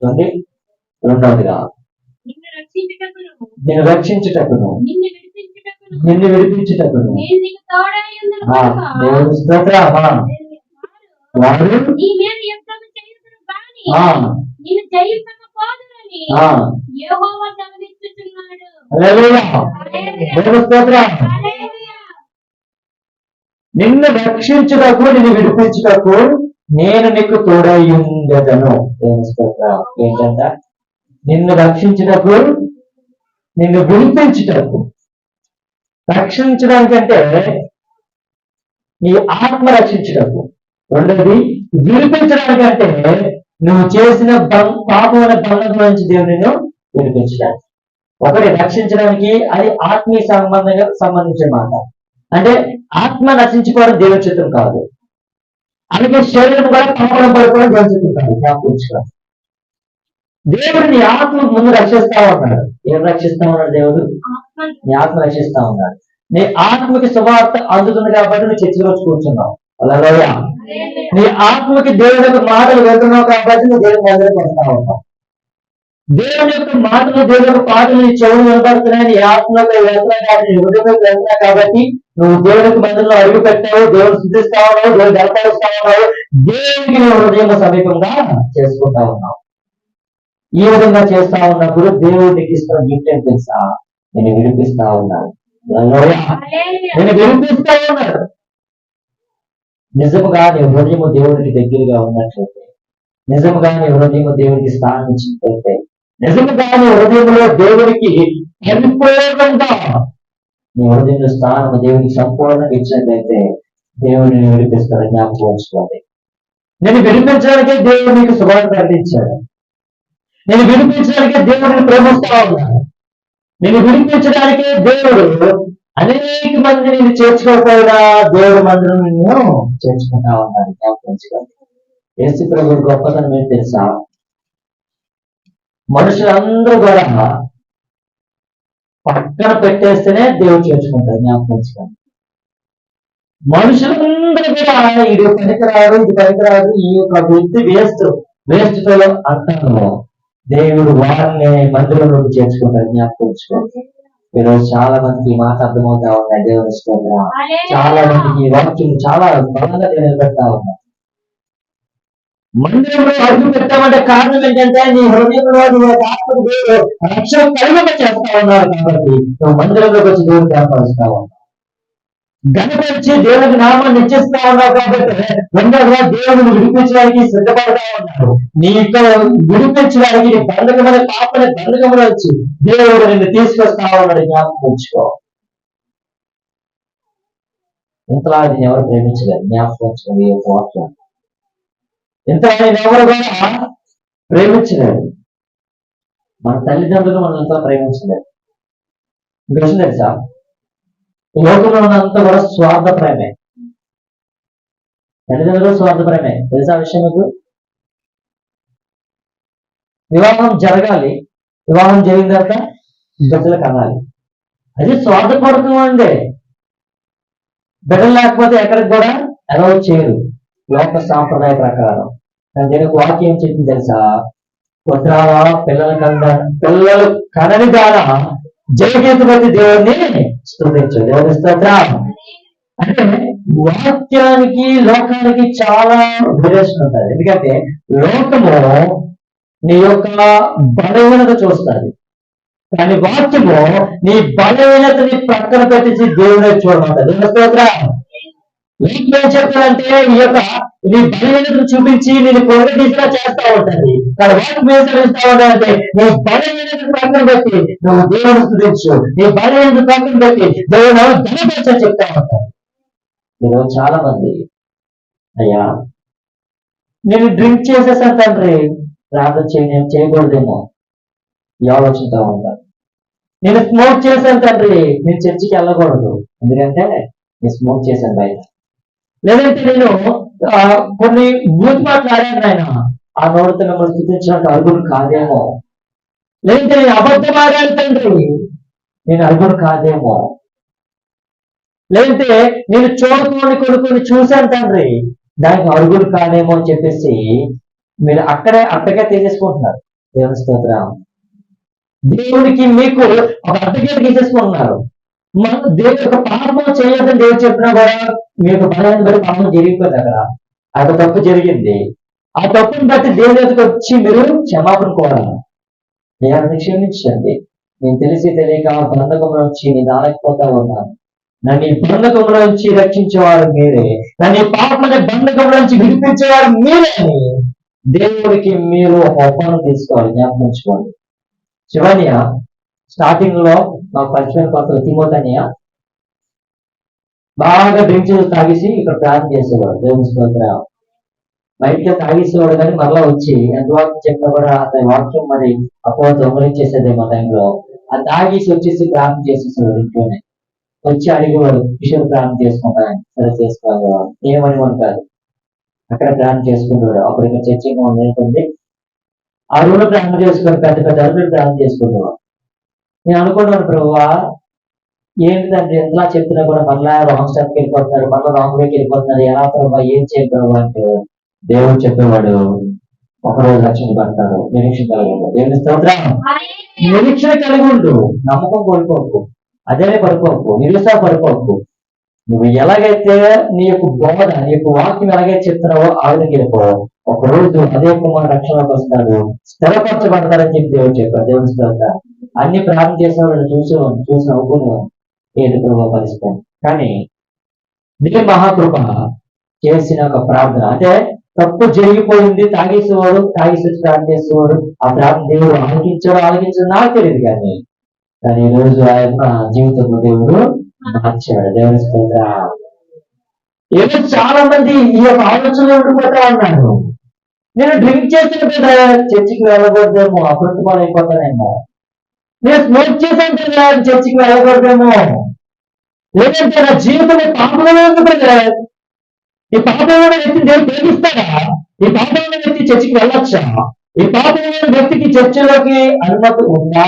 చూడండి. రెండవదిగా నేను రక్షించుటకును. నిన్ను విడిపించుటకును. కనుక దేవుని వారు? స్తోత్రం. నిన్ను రక్షించుటకు నిన్ను విడిపించుటకు నేను నీకు తోడై ఉండదను ఏంటంట నిన్ను రక్షించటకు నిన్ను విడిపించుటకు రక్షించడానికంటే నీ ఆత్మ రక్షించుటకు రెండోది విడిపించడానికంటే నువ్వు చేసిన పాపమైన బంధం నుంచి దేవుని నిన్ను విడిపించడానికి. ఒకటి రక్షించడానికి అది ఆత్మీయ సంబంధంగా సంబంధించిన మాట. అంటే ఆత్మ నశించుకోవడం దేవుడి చిత్రం కాదు. అలాగే శరీరం కూడా కేవలం పడుకోవడం జరుగుతుంటారు చిత్రం కాదు జ్ఞాపకం ఉంచుకోవాలి. ఆత్మ ముందు రక్షిస్తా ఉన్నాడు. ఏం రక్షిస్తా ఉన్నాడు దేవుడు? నీ ఆత్మ రక్షిస్తా ఉన్నాడు. నీ ఆత్మకి శుభార్త అందుతుంది కాబట్టి నువ్వు చర్చలో వచ్చి కూర్చున్నావు. అలా నీ ఆత్మకి దేవుని మాటలు వెళ్తున్నావు కాబట్టి నువ్వు దేవుని మందిరం వస్తా ఉన్నావు. దేవుని యొక్క మాటలు దేవుని యొక్క పాటలు నీ చెవులు వినపడుతున్నాయి నీ ఆత్మలోకి వెళ్తున్నాయి కాబట్టి హృదయంలోకి వెళ్తున్నాయి కాబట్టి నువ్వు దేవునికి మందిరంలో అడుగు పెట్టావు దేవుడు శుద్ధిస్తా ఉన్నావు దేవుడు గడపరుస్తా ఉన్నావు దేవునికి నీ హృదయం సమీపంగా చేసుకుంటా ఉన్నావు. ఈ విధంగా చేస్తా ఉన్నప్పుడు దేవుడు నీకు ఇస్తున్న గిఫ్ట్ ఏం తెలుసా? నేను విడిపిస్తా ఉన్నాను. నేను విడిపిస్తా ఉన్నాడు నిజముగా నీ హృదయము దేవుడికి దగ్గరగా ఉన్నట్లయితే నిజముగా నీ హృదయము దేవుడికి స్థానం ఇచ్చినట్లయితే నిజముగా హృదయంలో దేవుడికి పరిపూర్ణంగా మీ హృదయంలో స్థానం దేవుడికి సంపూర్ణంగా ఇచ్చినట్లయితే దేవుడిని విడిపిస్తాడు జ్ఞాపకం ఉంచుకోండి. నేను విడిపించడానికే దేవుడు మీకు శుభాన్ని ప్రకటించాడు. నేను విడిపించడానికే దేవుడిని ప్రేమిస్తా ఉన్నాను నేను విడిపించడానికే దేవుడు అనేక మంది నేను చేర్చుకోకపోయినా దేవుడు మందిరం నేను చేర్చుకుంటా ఉన్నాను జ్ఞాపకం ఉంచుకోండి. యేసు ప్రభు గొప్పతనం ఏం తెలుసా? మనుషులందరూ కూడా పక్కన పెట్టేస్తేనే దేవుడు చేర్చుకుంటాడు జ్ఞాపకించుకోండి మనుషులందరూ కూడా ఇది పనికిరాదు ఇది పనికిరాదు ఈ యొక్క వ్యక్తి వేస్ట్ వేస్ట్ ఫెలో అంటాను దేవుడు వారిని మందిరంలోకి చేర్చుకుంటాడు జ్ఞాపకించుకోండి ఈరోజు చాలా మందికి మాట అర్థమవుతా ఉన్నాయి దేవుని స్తోత్రం. చాలా మందికి వాక్యం చాలా బలంగా నిలబెడతా ఉన్నాయి మందిరంలో అడుగు పెట్టామంటే కారణం ఏంటంటే నీ హృదయంలో నీ యొక్క ఆత్మకు దేవుడు రక్షణ కలిగక చేస్తా ఉన్నారు కాబట్టి నువ్వు మందిరంలోకి వచ్చి దేవుడు ఏర్పరుస్తా ఉన్నావు. గణపరిచి దేవుడి నామాన్ని నిశ్చిస్తా ఉన్నావు కాబట్టి రెండవగా దేవుడిని విడిపించడానికి సిద్ధపడతా ఉన్నారు నీ యొక్క విడిపించడానికి బంధకమైన పాపని బంధకములు వచ్చి దేవుడు నిన్ను తీసుకొస్తా ఉన్నాడు జ్ఞాపకం ఉంచుకో. ఇంతలా ఎవరు ప్రేమించలేదు. జ్ఞాపకం ఎంత ఆయన ఎవరు కూడా ప్రేమించలేదు. మన తల్లిదండ్రులు మనం ఇంతలా ప్రేమించలేదు. ఇంకా తెలుసా? లోకంలో ఉన్నంతా కూడా స్వార్థ ప్రేమే తల్లిదండ్రులు స్వార్థ ప్రేమే తెలుసా విషయం మీకు? వివాహం జరగాలి. వివాహం జరిగిన తర్వాత బిడ్డలు కనాలి. అది స్వార్థపూర్వకం అండి. బిడ్డలు లేకపోతే ఎక్కడికి కూడా అలౌ చేయరు. లోక సాంప్రదాయ ప్రకారం. కానీ దీనికి వాక్యం చెప్పింది తెలుసా? పుత్రాల పిల్లల కంద పిల్లలు కనని ద్వారా జయగీతపతి దేవుడిని స్థుతించు దేవుని స్తోత్రం అంటే వాక్యానికి లోకానికి చాలా వేరియేషన్ ఉంటుంది. ఎందుకంటే లోకము నీ యొక్క బలహీనత చూస్తుంది. కానీ వాక్యము నీ బలహీనతని పక్కన పెట్టించి దేవుడే చూడమంటారు దేవుని స్తోత్రం ఏం చెప్పాలంటే ఈ యొక్క నీ బలహీనతను చూపించి నేను పొందటీసిగా చేస్తా ఉంటుంది. కానీ వాటి మీద చేస్తా ఉంటానంటే నీ బలహీనత పక్కన పెట్టి నువ్వు దేవుని స్థుతించు. నీ బలహీనత పక్కన పెట్టి దేవుడు ధనపరచని చెప్తా ఉంటారు ఈరోజు చాలా మంది అయ్యా నేను డ్రింక్ చేసేసాను తండ్రి. ప్రార్థన నేను చేయకూడదేమో. ఈ ఆలోచనతో ఉంటాను నేను స్మోక్ చేశాను తండ్రి. నేను చర్చికి వెళ్ళకూడదు. ఎందుకంటే నేను స్మోక్ చేశాను బయట. లేదంటే నేను కొన్ని బూత్ మాట్లాడాను ఆయన. ఆ నోటితో మిమ్మల్ని స్థుతించినట్టు అరుగుడు కాదేమో. లేదంటే నేను అబద్ధం తండ్రి నేను అరుగుడు కాదేమో. లేదంటే నేను చూడకొని కొన్ని చూశాను తండ్రి. దానికి అరుగుడు కాదేమో అని చెప్పేసి మీరు అక్కడే అట్టగా తీసేసుకుంటున్నారు. దేవుని స్తోత్రం. దేవుడికి మీకు ఒక అడ్డగేట్ తీసేసుకుంటున్నారు. మనం దేవుడు యొక్క పాపం చేయొద్దని దేవుడు చెప్పినా కూడా మీకు బలాన్ని బట్టి పాపం జరిగిపోయింది అక్కడ. అక్కడ తప్పు జరిగింది. ఆ తప్పుని బట్టి దేవుడి దగ్గరికి వచ్చి మీరు క్షమాపణ కోరాలి. నేను క్షమించండి. నేను తెలిసి తెలియక ఆ బంధకంలో వచ్చి నేను ఆలకపోతా ఉన్నాను. నన్ను ఈ బంధకంలో నుంచి రక్షించేవారు మీరే. నన్ను ఈ పాపమైన బంధకంలో నుంచి విడిపించేవారు మీరే అని దేవుడికి మీరు ఒక ఒప్పందం తీసుకోవాలి. జ్ఞాపకం శివన్య స్టార్టింగ్లో మా పరిచయం కొత్త తిమోతనియ బాగా డ్రింక్స్ తాగేసి ఇక్కడ ప్రార్థన చేసేవాడు. దేవుని స్తోత్ర. బయటగా తాగేసేవాడు కానీ మరలా వచ్చి ఎంతవరకు చెప్పినా కూడా అతని వాక్యం మరి అపో దొంగలించేసేదేమో టైంలో. ఆ తాగేసి వచ్చేసి ప్రార్థన చేసేసేవాడు ఇంట్లోనే. వచ్చి అడిగేవాడు కిషోర్ ప్రార్థన చేసుకుంటానని సరే చేసుకోవాలేవాడు ఏమని కాదు. అక్కడ ప్రార్థన చేసుకుంటాడు అప్పుడు ఇక్కడ చర్చింగ్ ఉంది ఆ రూమ్ ప్రార్థన చేసుకుని పెద్ద పెద్ద అరువులు ప్రార్థన చేసుకునేవాడు నేను అనుకున్నాను ప్రభువా ఏంటిదంటే ఎట్లా చెప్తున్నా కూడా మళ్ళా రాంగ్ స్టెప్కి వెళ్ళిపోతున్నారు మళ్ళీ రాంగ్ వేకి వెళ్ళిపోతున్నారు. ఎలా ప్రభావ ఏం చేయ ప్రభావ అంటే దేవుడు చెప్పేవాడు ఒకరోజు రక్షణ పడతారు నిరీక్షణ కలిగి ఉండు. దేవుని స్తోత్రం. నిరీక్షణ కలిగి ఉండు. నమ్మకం కోల్పోకు. అదేనే పడిపోకు. నిరుసా పడిపోకు. నువ్వు ఎలాగైతే నీ యొక్క బోధ నీ యొక్క వాక్యం ఎలాగైతే చెప్తున్నావో ఆ విధంగా వెళ్ళిపో. ఒక రోజు అదే కుమార్ రక్షణలోకి వస్తాడు. స్థిరపరచబడతారని చెప్పి దేవుడు చెప్పాడు. దేవుని స్తోత్రం. అన్ని ప్రార్థన చేసిన వాళ్ళు చూసే చూసిన నవ్వుకుని ఏది ప్రభావ పరిస్థితి కానీ నీ మహాకృప చేసిన ఒక ప్రార్థన. అంటే తప్పు జరిగిపోయింది తాగేసేవాడు తాగేసి ప్రార్థన చేసేవాడు ఆ ప్రార్థన దేవుడు ఆలకించడం ఆలకించడం నాకు తెలియదు కానీ కానీ ఈ రోజు ఆయన జీవితంలో దేవుడు మార్చాడు. దేవుని స్తోత్ర ఏదో చాలా మంది ఈ యొక్క ఆలోచనలో ఉండిపోతా ఉన్నాను నేను డ్రింక్ చేసిన కదా చర్చికి వెళ్ళబోద్దేమో అప్రతిపాలు అయిపోతానేమో నేను స్మోక్ చేశాను కదా చర్చికి వెళ్ళకూడదేమో. లేదంటే నా జీవితంలో పాపంలో ఉంది ఈ పాపమైన వ్యక్తి దేవుడు ప్రేమిస్తాడా ఈ పాపమైన వ్యక్తి చర్చికి వెళ్ళొచ్చా? ఈ పాపమైన వ్యక్తికి చర్చలోకి అనుమతి ఉందా?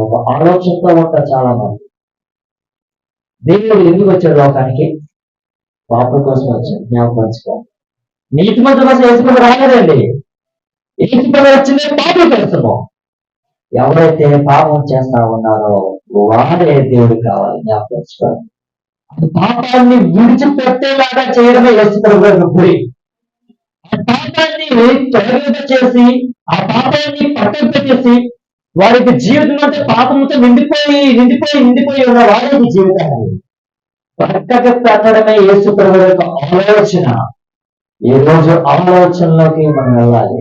ఒక ఆలోచనతో ఉంటారు చాలా మంది దేవుడు ఎందుకు వచ్చాడు లోకానికి? పాపం కోసం వచ్చాడు. జ్ఞాపకం నీతి మంత్రి కోసం వేసుకుని రాలేదండి. ఏసుకుని వచ్చిందే పాపం కోసము. ఎవరైతే పాపం చేస్తా ఉన్నారో వారే దేవుడు కావాలి. జ్ఞాపకం పాపాన్ని విడిచిపెట్టేలాగా చేయడమే యేసుప్రభు గురి ఆ పాపాన్ని తొలగింప చేసి ఆ పాపాన్ని పక్కన పెట్టేసి వారికి జీవితం అంటే పాపంతో నిండిపోయి నిండిపోయి నిండిపోయి ఉన్న వారికి జీవితాన్ని. పక్కకు పెట్టడమే యేసుప్రభు యొక్క ఆలోచన. ఈ రోజు ఆలోచనలోకి మనం వెళ్ళాలి.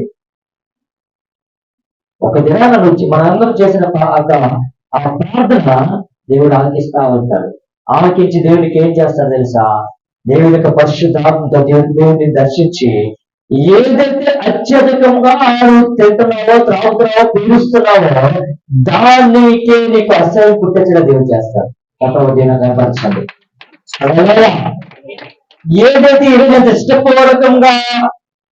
ఒక దినాల నుంచి మనందరూ చేసిన ఆ ప్రార్థన దేవుడు ఆలకిస్తా ఉంటాడు. ఆలకించి దేవుడికి ఏం చేస్తాడు తెలుసా? దేవుడి యొక్క పరిశుద్ధాత్మతో దేవుడి దేవుడిని దర్శించి ఏదైతే అత్యధికంగా ఆడు తింటున్నావో త్రాగుతున్నావో పీలుస్తున్నావో దానికి నీకు అసలు పుట్టించిన దేవుడు చేస్తాడు. ఒకటో దిన కనపరచండి. ఏదైతే ఏదైతే ఇష్టపూర్వకంగా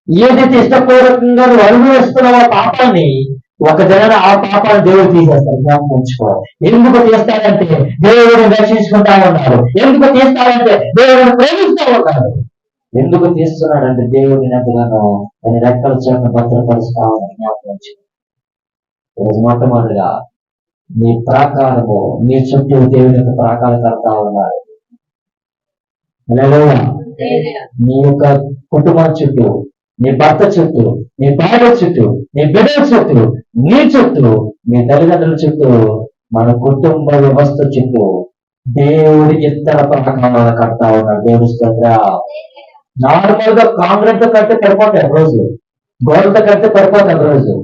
ఏదైతే ఇష్టపూర్వకంగా నువ్వు అనుభవిస్తున్నావో పాపాన్ని ఒక దిన ఆ పాపాలు దేవుడు తీసేస్తారు. జ్ఞాపకం ఉంచుకోవాలి. ఎందుకు తీస్తాడంటే దేవుడిని రక్షించుకుంటా ఉన్నారు. ఎందుకు తీస్తాడంటే దేవుడిని ప్రేమిస్తూ ఉన్నారు. ఎందుకు తీస్తున్నాడంటే దేవుడిని ఎంతగానో దాని రెక్కల చేత భద్రపరుస్తా జ్ఞాపకం ఉంచుకోవాలి మొట్టమొదటిగా నీ ప్రాకారము నీ చుట్టూ దేవుని యొక్క ప్రాకారం కడతా ఉన్నారు. నీ యొక్క కుటుంబం చుట్టూ నీ భర్త చుట్టూ నీ భార్య చుట్టూ నీ బిడ్డల చుట్టూ మీ చుట్టూ మీ తల్లిదండ్రుల చుట్టూ మన కుటుంబ వ్యవస్థ చుట్టూ దేవుడి ఇతర ప్రకారాలు కడతా ఉన్నాడు దేవుడి స్తోత్ర. నార్మల్గా కాంక్రీట్తో కడితే పడిపోతాయి రోజు. గోడతో కడితే పడిపోతాయి రోజు.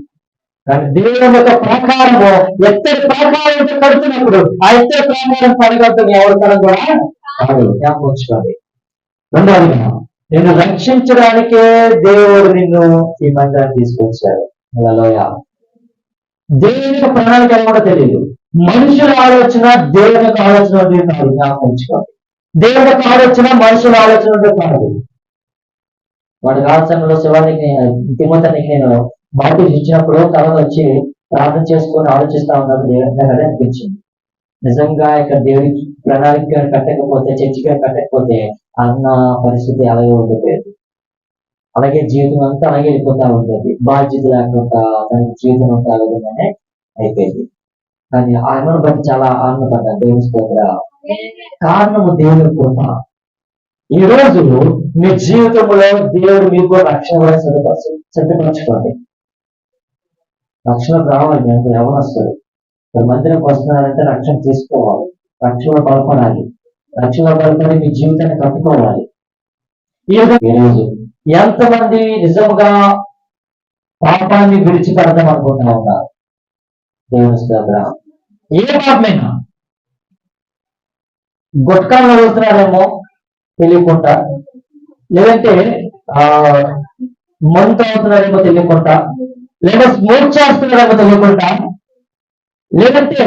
కానీ దేవుని యొక్క ప్రాకారము ఎత్తడి ప్రాకారంతో కడుతున్నప్పుడు ఆ ఎత్తడి ప్రాకారం పడగలుగుతుంది ఎవరి కూడా కాదు. జ్ఞాపకం ఉంచుకోండి. రెండవదిగా నిన్ను రక్షించడానికే దేవుడు నిన్ను ఈ మందిరాన్ని తీసుకొచ్చాడు. అలా దేవుని యొక్క ప్రణాళిక కూడా తెలియదు. మనుషుల ఆలోచన దేవుని యొక్క ఆలోచన కాదు జ్ఞాపకం దేవుని యొక్క ఆలోచన మనుషుల ఆలోచన కాదు. వాడి రాష్ట్రంలో శివానికి తిమ్మతానికి నేను బాటిల్ ఇచ్చినప్పుడు తర్వాత వచ్చి ప్రార్థన చేసుకొని ఆలోచిస్తా ఉన్నప్పుడు దేవుని దగ్గర అనిపించింది. నిజంగా ఇక్కడ దేవుడికి ప్రణాళిక కట్టకపోతే చర్చిగా కట్టకపోతే అన్న పరిస్థితి అలాగే ఉండిపోయేది. అలాగే జీవితం అంతా అలాగే వెళ్ళిపోతా ఉంటుంది బాధ్యత లేకుండా తనకి జీవితం అంతా ఆ విధంగానే అయిపోయింది. కానీ ఆయన బట్టి చాలా ఆనందపడ్డాను. దేవుని స్తోత్ర. కారణము దేవుని కృప. ఈ రోజు మీ జీవితంలో దేవుడు మీకు రక్షణ కూడా సిద్ధపరచుకోండి. రక్షణ రావాలి మేము ఎవరు వస్తారు మీరు మందిరంకి వస్తున్నారంటే రక్షణ తీసుకోవాలి. రక్షణ బలపడాలి. రక్షణ బలపడి మీ జీవితాన్ని కట్టుకోవాలి. ఈ రోజు ఎంతమంది నిజంగా పాపాన్ని విడిచిపెడదాం అనుకుంటా ఉన్నారు? దేవుని స్తోత్ర. ఏ పాపమైనా గుట్కాలు నడుగుతున్నారేమో తెలియకుండా లేదంటే ఆ మంత్ అవుతున్నారేమో తెలియకుండా లేదా స్మోక్ చేస్తున్నారేమో తెలియకుండా లేదంటే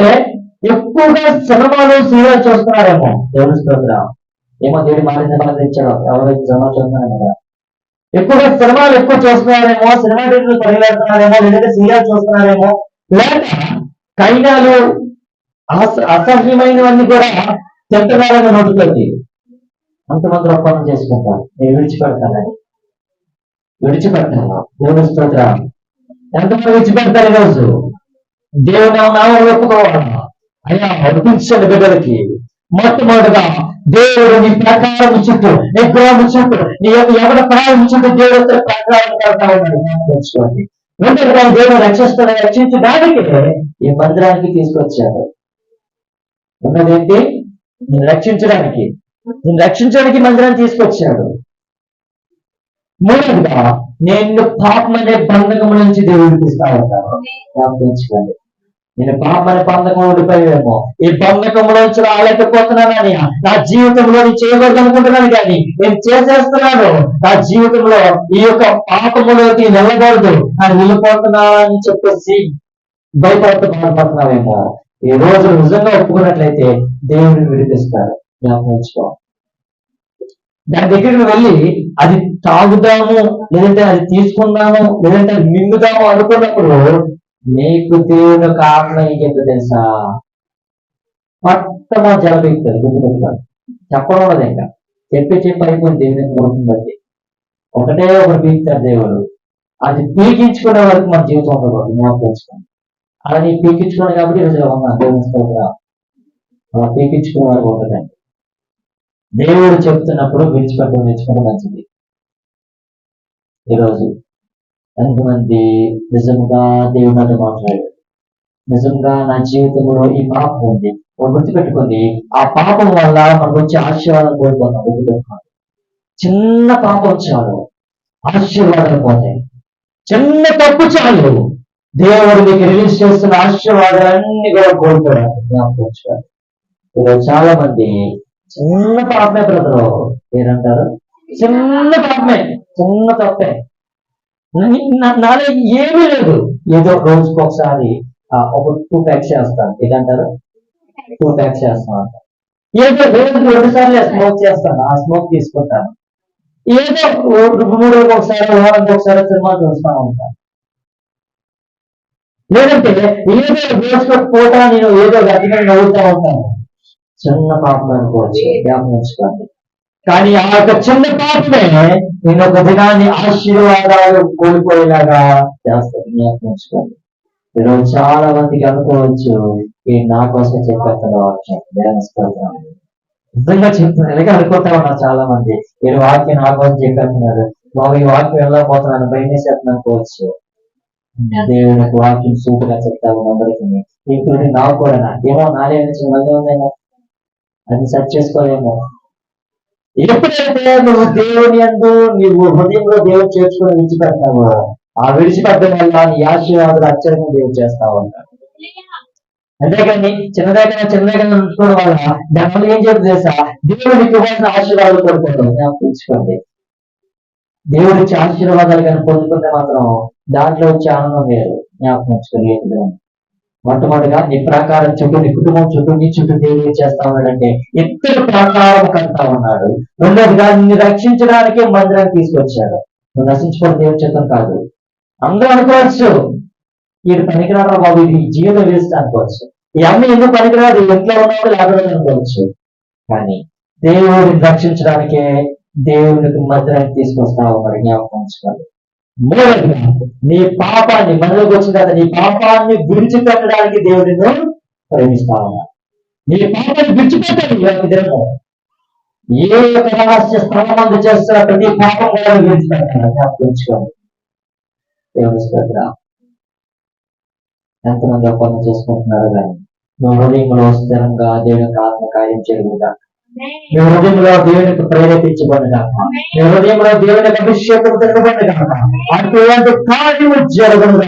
ఎక్కువగా సినిమాలు సీరియల్ చూస్తున్నారేమో దేవుని స్తోత్రం. ఏమో దేవుడి మాట మనకు ఇచ్చాడు. ఎవరైతే జనం చూస్తున్నారో కదా. ఎక్కువగా సినిమాలు ఎక్కువ చూస్తున్నారేమో సినిమా టీవీలు పరిగెడుతున్నారేమో లేదంటే సీరియల్ చూస్తున్నారేమో లేక కైనాలు అసహ్యమైనవన్నీ కూడా తింటున్నారని నోటుకొచ్చి అంతమంది ఒప్పందం చేసుకుంటారు. నేను విడిచిపెడతానని విడిచిపెడతాను. దేవుని స్తోత్ర. ఎంతమంది విడిచిపెడతారు ఈరోజు? దేవుడు నామం ఒప్పుకోవాలా. అయ్యా అర్పించండి బిడ్డలకి. మొట్టమొదటిగా దేవుడు నీ ప్రకారం చుట్టూ నీ గృహం చుట్టూ నీ యొక్క ఎవరి ప్రాణం చుట్టూ దేవుడు ప్రకారం కడతా ఉన్నాడు. రెండవ రెండోదిగా దేవుడు రక్షిస్తున్న రక్షించడానికి ఈ మందిరానికి తీసుకొచ్చాడు. ఉన్నదేంటి? నేను రక్షించడానికి. నేను రక్షించడానికి మందిరాన్ని తీసుకొచ్చాడు. మూడవగా నేను పాపం అనే బంధకం నుంచి దేవుడు తీస్తా ఉంటాను నేను పాపని బంధకం ఉండిపోయామో ఈ బంధకంలో నుంచి రాలేకపోతున్నానని నా జీవితంలో నేను చేయకూడదు అనుకుంటున్నాను కానీ నేను చేసేస్తున్నాను. నా జీవితంలో ఈ యొక్క పాపములోకి వెళ్ళకూడదు అని వెళ్ళిపోతున్నానని చెప్పేసి భయపడుతూ బాధపడుతున్నావేమో. ఈ రోజు నిజంగా ఒప్పుకున్నట్లయితే దేవుడిని విడిపిస్తాడు జ్ఞాపకం దాని దగ్గరికి వెళ్ళి అది తాగుదాము లేదంటే అది తీసుకుందాము లేదంటే అది మింగుదాము అనుకున్నప్పుడు నీకు దేవుడు కారణం ఏంటో తెలుసా? మొత్తం జలబెక్తారు గుర్తుపెట్టుకోండి చెప్పడం ఉండదు ఇంకా. చెప్పి చెప్పి అయిపోయింది దేవుని గురించి బట్టి ఒకటే ఒకటి పీకుతారు దేవుడు. అది పీకించుకునే వరకు మన జీవితం ఉండకూడదు జ్ఞాపకించుకోండి అలా నీ పీకించుకోండి కాబట్టి ఈరోజు ఉన్నా దేవుని అలా పీకించుకునే వరకు ఉండదండి దేవుడు చెప్తున్నప్పుడు విడిచిపెట్టడం నేర్చుకోవడం మంచిది. ఈరోజు ఎంతమంది నిజంగా దేవుడు మాట్లాడారు నిజంగా నా జీవితంలో ఈ పాపం ఉంది. గుర్తుపెట్టుకుంది ఆ పాపం వల్ల మనకు వచ్చే ఆశీర్వాదం కోల్పోతాం గుర్తుపెట్టుకోండి చిన్న పాపం చాలు ఆశీర్వాదాలు పోతాయి. చిన్న తప్పు చాలు దేవుడు మీకు రిలీజ్ చేస్తున్న ఆశీర్వాదాలన్నీ కూడా కోల్పోయారు. జ్ఞాపకం ఈరోజు చాలా మంది చిన్న పాపమే బ్రదరు. ఏనంటారు చిన్న పాపమే చిన్న తప్పే. నాలో ఏమీ లేదు. ఏదో రోజుకి ఒకసారి ఒక టూ ప్యాక్ చేస్తాను. ఏదంటారు టూ ప్యాక్ చేస్తాను. ఏదో రోజుకి రెండు సార్లు స్మోక్ చేస్తాను. ఆ స్మోక్ తీసుకుంటాను. ఏదో ఓ- మూడు ఒకసారి వారానికి ఒకసారి సినిమా చూస్తా ఉంటాను. లేదంటే ఏదో రోజుకి పోతా నేను ఏదో గట్టిగా నవ్వుతా ఉంటాను. చిన్న పాపం అనుకోవచ్చు. జ్ఞాపకం ఉంచుకోండి. కానీ ఆ యొక్క చిన్న పాపమే నేను ఒక దినాన్ని ఆశీర్వాదాలు కోల్పోయేలాగా చేస్తాను జ్ఞాపకం ఈరోజు చాలా మందికి అనుకోవచ్చు ఈ నా కోసం చెప్పేస్తున్న వాక్యం దేవుని నిజంగా చెప్తున్నారు ఇలాగే అనుకుంటా ఉన్నారు చాలా మంది ఈ వాక్యం నా కోసం చెప్పేస్తున్నారు. బాబు ఈ వాక్యం వెళ్ళకపోతున్నాను భయం చేస్తున్నాను అనుకోవచ్చు. దేవుడు వాక్యం సూపర్గా చెప్తాము అందరికీ. ఇంక్లూడింగ్ నాకు కూడా ఏమో నాలుగు నుంచి మళ్ళీ ఉందేమో? అది సెర్చ్ చేసుకోలేమో. ఎప్పుడైతే నువ్వు దేవుని అందు నువ్వు హృదయంలో దేవుడు చేర్చుకుని విడిచిపెడతావో ఆ విడిచిపెట్టడం వల్ల నీ ఆశీర్వాదాలు అత్యధికంగా దేవుడు చేస్తా ఉంటాడు అంతేకాని చిన్నదైనా చిన్నదైనా ఉంచుకోవడం వల్ల దానివల్ల ఏం చెప్తుంది తెలుసా? దేవుడు నీకు ఇవ్వాల్సిన ఆశీర్వాదాలు కోరుకుంటాం జ్ఞాపకించుకోండి దేవుడి ఆశీర్వాదాలు కానీ పొందుకుంటే మాత్రం దాంట్లో వచ్చే ఆనందం వేరు. జ్ఞాపకం ఉంచుకోలేదు మొట్టమొదటిగా నీ ప్రాకారం చుట్టూ నీ కుటుంబం చుట్టూ నీ చుట్టూ దేవుడు చేస్తా ఉన్నాడంటే ఇద్దరు ప్రాకారం కడతా ఉన్నాడు. రెండోదిగా నిన్ను రక్షించడానికే మందిరాన్ని తీసుకొచ్చాడు. నువ్వు నశించుకోవడం దేవుని చిత్తం కాదు. అందరూ అనుకోవచ్చు. వీడు పనికిరాడు బాబు? ఇది జీవితం వేస్ట్ అనుకోవచ్చు. ఈ అమ్మ ఎందుకు పనికిరాదు? ఇంట్లో ఉన్నవాడు లేకపోతే అనుకోవచ్చు. కానీ దేవుడిని రక్షించడానికే దేవునికి మందిరానికి తీసుకొస్తా ఉన్నాడు. జ్ఞాపకం ఉంచుకోవాలి నీ పాపాన్ని మనలోకి వచ్చిన తర్వాత నీ పాపాన్ని విడిచిపెట్టడానికి దేవుడిని ప్రేమిస్తా ఉన్నాడు. నీ పాపాన్ని విడిచిపెట్టాలి ఈ యొక్క దినము. ఏ ఒక రహస్య స్థలం అందు చేస్తున్న ప్రతి పాపం కూడా విడిచిపెట్టాలి. జ్ఞాపకం దేవుని స్తోత్రం ఎంతమంది ఒప్పందం చేసుకుంటున్నారు కానీ నువ్వు హృదయంలో స్థిరంగా దేవుని యొక్క ఆత్మకార్యం జరుగుగా మీ హృదయంలో దేవునికి ప్రేరేపించబడిగా మీ హృదయంలో దేవుని యొక్క అభిషేకం తిరగబడిగా అటువంటి కార్యము జరగదు